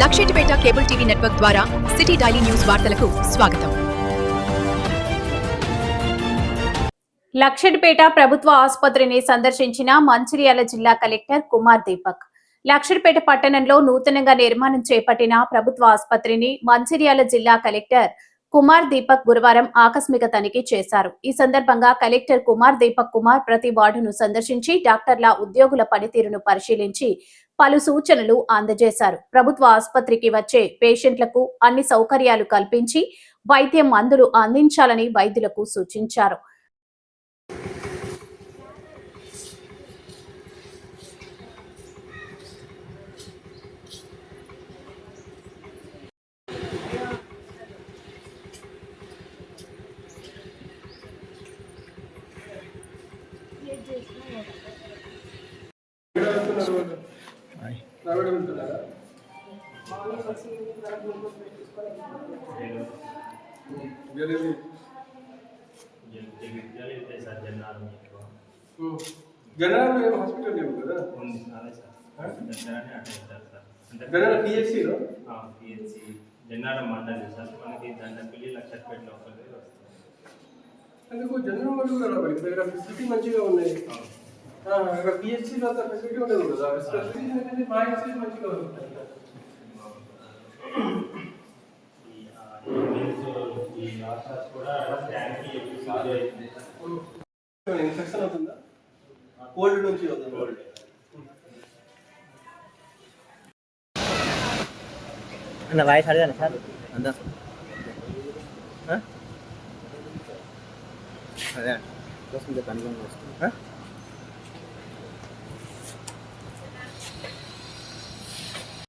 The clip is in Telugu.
లక్షెట్టిపేట కేబుల్ టీవీ నెట్వర్క్ ద్వారా సిటీ డైలీ న్యూస్ వార్తలకు స్వాగతం. లక్షడిపేట ప్రభుత్వ ఆసుపత్రిని సందర్శించిన మంచిర్యాల జిల్లా కలెక్టర్ కుమార్ దీపక్. లక్షడిపేట పట్టణంలో నూతనంగా నిర్మాణం చేపట్టిన ప్రభుత్వ ఆసుపత్రిని మంచిర్యాల జిల్లా కలెక్టర్ కుమార్ దీపక్ గురువారం ఆకస్మిక తనిఖీ చేశారు. ఈ సందర్భంగా కలెక్టర్ కుమార్ దీపక్ కుమార్ ప్రతి వార్డును సందర్శించి డాక్టర్ల ఉద్యోగుల పనితీరును పరిశీలించి పలు సూచనలు అందజేశారు. ప్రభుత్వ ఆసుపత్రికి వచ్చే పేషెంట్లకు అన్ని సౌకర్యాలు కల్పించి వైద్య మందులు అందించాలని వైద్యులకు సూచించారు. జనరల్ హాస్పిటల్ లేవు కదా? జనరల్ పిహెచ్సిలో జన్నారం మండలి సార్. మనకి దండపల్లి లక్షపేటలో ఒకటి అందుకు జనరల్ వాళ్ళు కూడా రావాలి. ఇక్కడ ఫెసిలిటీ మంచిగా ఉన్నాయి. ఆ, ఇక్కడ పిహెచ్సిలో అంత ఫెసిలిటీ ఉండదు కదా. ఫెసిలిటీ అనేది మా మంచిగా ట్యాంక్కి ఇన్ఫెక్షన్ అవుతుందా? కోల్డ్ నుంచి అవుతుంది కోల్డ్ అన్న వాయిస్ అడగాలి సార్? అందా. అదే కోసం కనుగొని వస్తుంది